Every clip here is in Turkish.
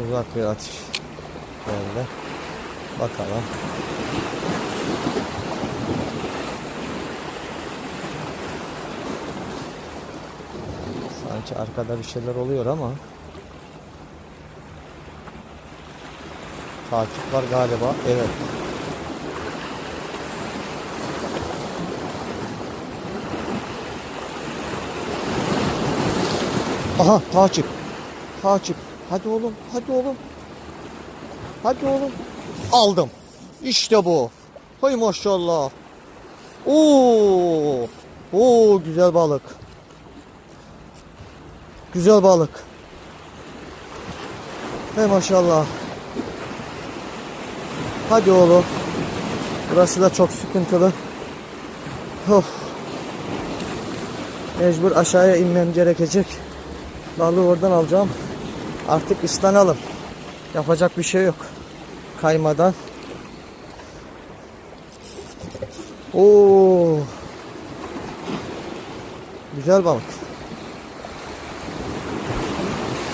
Uzak bir atış geldi. Bakalım. Sanki arkada bir şeyler oluyor ama takip var galiba. Evet. Aha takip. Takip. Hadi oğlum. Hadi oğlum. Hadi oğlum. Aldım. İşte bu. Hay maşallah. Oo. Oo güzel balık. Güzel balık. Hay maşallah. Hadi oğlum. Burası da çok sıkıntılı. Of. Mecbur aşağıya inmem gerekecek. Balığı oradan alacağım. Artık ıslanalım. Yapacak bir şey yok. Kaymadan. Oo. Güzel balık.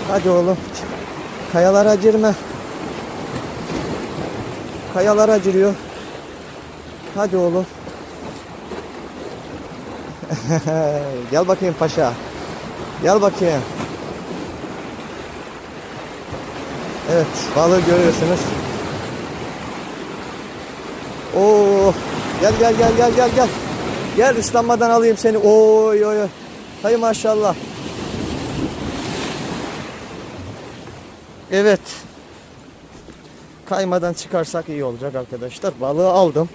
Hadi oğlum. Kayalara girme. Kayalara giriyor. Hadi oğlum. Gel bakayım paşa. Gel bakayım. Evet, balığı görüyorsunuz. Oo, gel gel gel gel gel gel. Gel ıslanmadan alayım seni. Oy oy. Hay maşallah. Evet. Kaymadan çıkarsak iyi olacak arkadaşlar. Balığı aldım.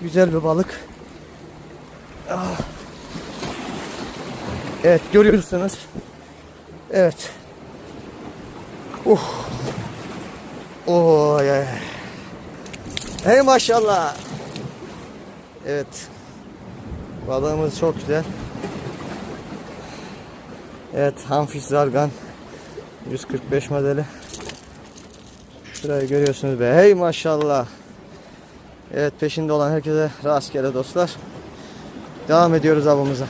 Güzel bir balık. Ah. Evet görüyorsunuz. Evet. Uh. Oy ay. Hey maşallah. Evet. Balığımız çok güzel. Evet, Hanfis Zargan 145 modeli. Şurayı görüyorsunuz be. Hey maşallah. Evet, peşinde olan herkese rastgele dostlar. Devam ediyoruz avımıza.